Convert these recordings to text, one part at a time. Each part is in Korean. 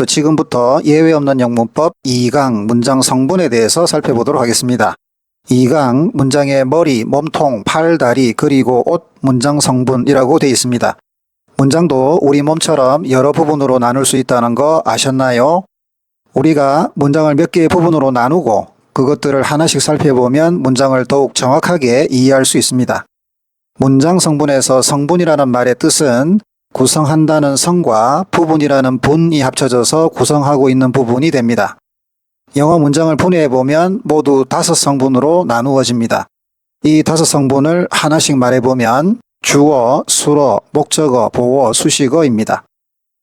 또 지금부터 예외 없는 영문법 2강 문장 성분에 대해서 살펴보도록 하겠습니다. 2강 문장의 머리, 몸통, 팔, 다리, 그리고 옷 문장 성분이라고 되어 있습니다. 문장도 우리 몸처럼 여러 부분으로 나눌 수 있다는 거 아셨나요? 우리가 문장을 몇 개의 부분으로 나누고 그것들을 하나씩 살펴보면 문장을 더욱 정확하게 이해할 수 있습니다. 문장 성분에서 성분이라는 말의 뜻은 구성한다는 성과 부분이라는 분이 합쳐져서 구성하고 있는 부분이 됩니다. 영어 문장을 분해해 보면 모두 다섯 성분으로 나누어집니다. 이 다섯 성분을 하나씩 말해 보면 주어, 수어, 목적어, 보어, 수식어입니다.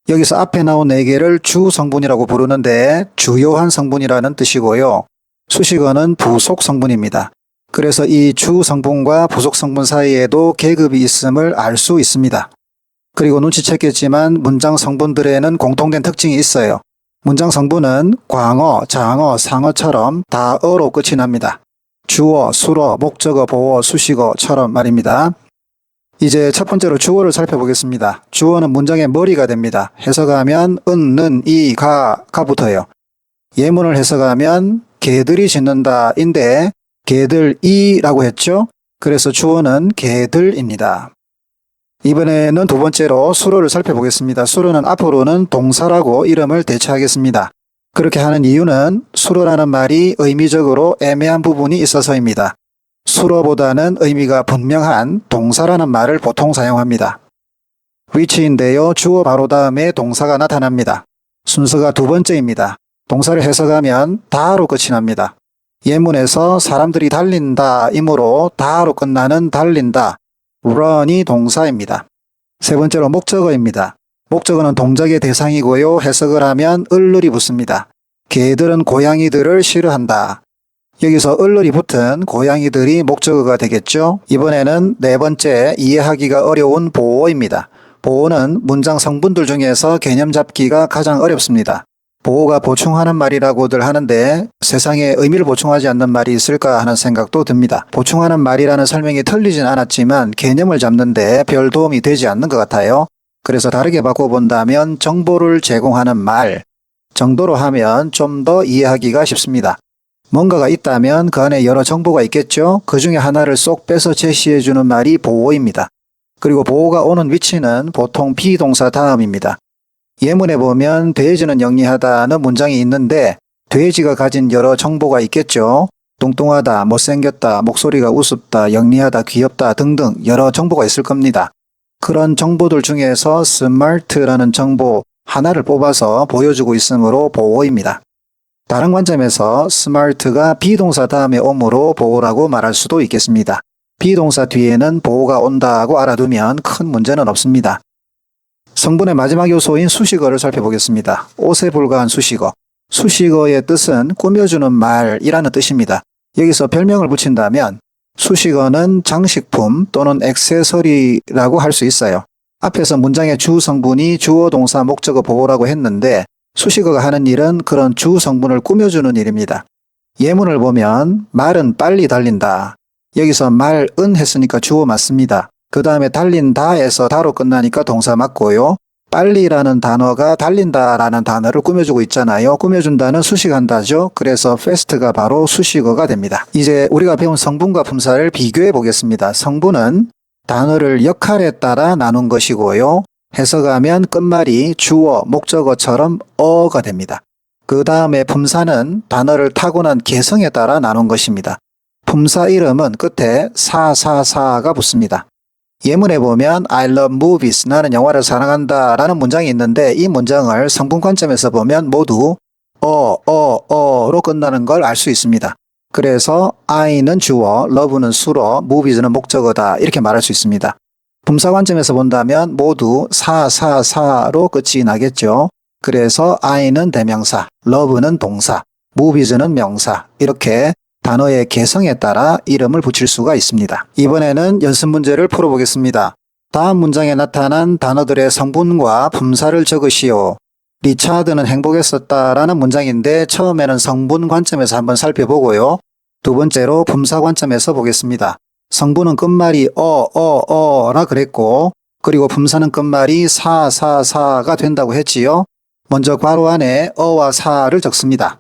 여기서 앞에 나온 네 개를 주 성분이라고 부르는데 주요한 성분이라는 뜻이고요. 수식어는 부속 성분입니다. 그래서 이 주 성분과 부속 성분 사이에도 계급이 있음을 알 수 있습니다. 그리고 눈치챘겠지만 문장 성분들에는 공통된 특징이 있어요. 문장 성분은 광어, 장어, 상어처럼 다 어로 끝이 납니다. 주어, 수어, 목적어, 보어, 수식어처럼 말입니다. 이제 첫 번째로 주어를 살펴보겠습니다. 주어는 문장의 머리가 됩니다. 해석하면 은, 는, 이, 가, 가 붙어요. 예문을 해석하면 개들이 짖는다 인데 개들이라고 했죠. 그래서 주어는 개들입니다. 이번에는 두 번째로 수로를 살펴보겠습니다. 수로는 앞으로는 동사라고 이름을 대체하겠습니다. 그렇게 하는 이유는 수로라는 말이 의미적으로 애매한 부분이 있어서입니다. 수로보다는 의미가 분명한 동사라는 말을 보통 사용합니다. which인데요. 주어 바로 다음에 동사가 나타납니다. 순서가 두 번째입니다. 동사를 해석하면 다로 끝이 납니다. 예문에서 사람들이 달린다 이므로 다로 끝나는 달린다. Run이 동사입니다. 세 번째로 목적어입니다. 목적어는 동작의 대상이고요. 해석을 하면 을룰이 붙습니다. 개들은 고양이들을 싫어한다. 여기서 을룰이 붙은 고양이들이 목적어가 되겠죠. 이번에는 네 번째 이해하기가 어려운 보호입니다. 보호는 문장 성분들 중에서 개념 잡기가 가장 어렵습니다. 보호가 보충하는 말이라고들 하는데 세상에 의미를 보충하지 않는 말이 있을까 하는 생각도 듭니다. 보충하는 말이라는 설명이 틀리진 않았지만 개념을 잡는데 별 도움이 되지 않는 것 같아요. 그래서 다르게 바꿔본다면 정보를 제공하는 말 정도로 하면 좀 더 이해하기가 쉽습니다. 뭔가가 있다면 그 안에 여러 정보가 있겠죠. 그 중에 하나를 쏙 빼서 제시해주는 말이 보호입니다. 그리고 보호가 오는 위치는 보통 비동사 다음입니다. 예문에 보면 돼지는 영리하다는 문장이 있는데 돼지가 가진 여러 정보가 있겠죠. 뚱뚱하다, 못생겼다, 목소리가 우습다, 영리하다, 귀엽다 등등 여러 정보가 있을 겁니다. 그런 정보들 중에서 smart라는 정보 하나를 뽑아서 보여주고 있으므로 보호입니다. 다른 관점에서 smart가 비동사 다음에 오므로 보호라고 말할 수도 있겠습니다. 비동사 뒤에는 보호가 온다고 알아두면 큰 문제는 없습니다. 성분의 마지막 요소인 수식어를 살펴보겠습니다. 옷에 불과한 수식어. 수식어의 뜻은 꾸며주는 말이라는 뜻입니다. 여기서 별명을 붙인다면 수식어는 장식품 또는 액세서리라고 할 수 있어요. 앞에서 문장의 주 성분이 주어 동사 목적어 보호라고 했는데 수식어가 하는 일은 그런 주 성분을 꾸며주는 일입니다. 예문을 보면 말은 빨리 달린다. 여기서 말은 했으니까 주어 맞습니다. 그 다음에 달린다에서 다로 끝나니까 동사 맞고요. 빨리라는 단어가 달린다라는 단어를 꾸며주고 있잖아요. 꾸며준다는 수식한다죠. 그래서 fast가 바로 수식어가 됩니다. 이제 우리가 배운 성분과 품사를 비교해 보겠습니다. 성분은 단어를 역할에 따라 나눈 것이고요. 해석하면 끝말이 주어, 목적어처럼 어가 됩니다. 그 다음에 품사는 단어를 타고난 개성에 따라 나눈 것입니다. 품사 이름은 끝에 사사사가 붙습니다. 예문에 보면 I love movies 나는 영화를 사랑한다 라는 문장이 있는데 이 문장을 성분 관점에서 보면 모두 어, 어, 어로 끝나는 걸 알 수 있습니다. 그래서 I는 주어, love는 수로, movies는 목적어다 이렇게 말할 수 있습니다. 분사 관점에서 본다면 모두 사, 사, 사로 끝이 나겠죠. 그래서 I는 대명사, love는 동사, movies는 명사 이렇게 단어의 개성에 따라 이름을 붙일 수가 있습니다. 이번에는 연습 문제를 풀어보겠습니다. 다음 문장에 나타난 단어들의 성분과 품사를 적으시오. 리차드는 행복했었다라는 문장인데 처음에는 성분 관점에서 한번 살펴보고요. 두 번째로 품사 관점에서 보겠습니다. 성분은 끝말이 어, 어, 어라 그랬고 그리고 품사는 끝말이 사, 사, 사가 된다고 했지요. 먼저 괄호 안에 어와 사를 적습니다.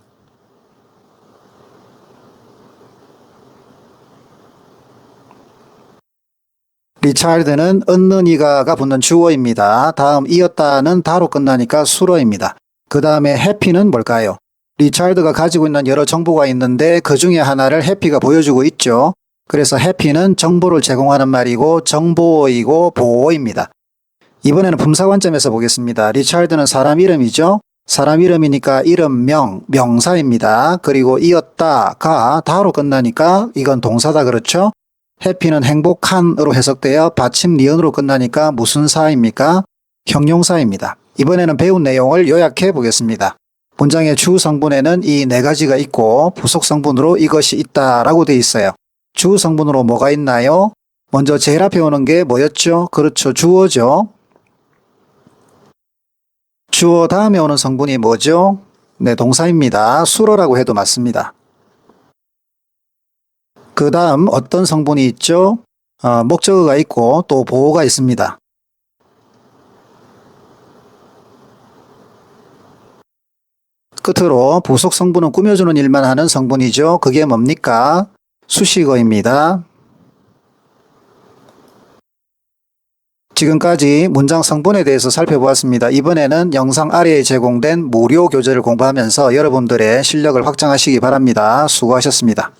리차드는 얻는 이가가 붙는 주어입니다. 다음 이었다는 다로 끝나니까 수로입니다. 그 다음에 해피는 뭘까요? 리차드가 가지고 있는 여러 정보가 있는데 그 중에 하나를 해피가 보여주고 있죠. 그래서 해피는 정보를 제공하는 말이고 정보이고 보호입니다. 이번에는 품사 관점에서 보겠습니다. 리차드는 사람 이름이죠. 사람 이름이니까 이름명, 명사입니다. 그리고 이었다가 다로 끝나니까 이건 동사다 그렇죠? 해피는 행복한으로 해석되어 받침 니은으로 끝나니까 무슨 사입니까? 형용사입니다. 이번에는 배운 내용을 요약해 보겠습니다. 문장의 주 성분에는 이 네 가지가 있고 부속 성분으로 이것이 있다라고 돼 있어요. 주 성분으로 뭐가 있나요? 먼저 제일 앞에 오는 게 뭐였죠? 그렇죠. 주어죠. 주어 다음에 오는 성분이 뭐죠? 네, 동사입니다. 수로라고 해도 맞습니다. 그 다음 어떤 성분이 있죠? 어, 목적어가 있고 또 보호가 있습니다. 끝으로 부속 성분은 꾸며주는 일만 하는 성분이죠. 그게 뭡니까? 수식어입니다. 지금까지 문장 성분에 대해서 살펴보았습니다. 이번에는 영상 아래에 제공된 무료 교재를 공부하면서 여러분들의 실력을 확장하시기 바랍니다. 수고하셨습니다.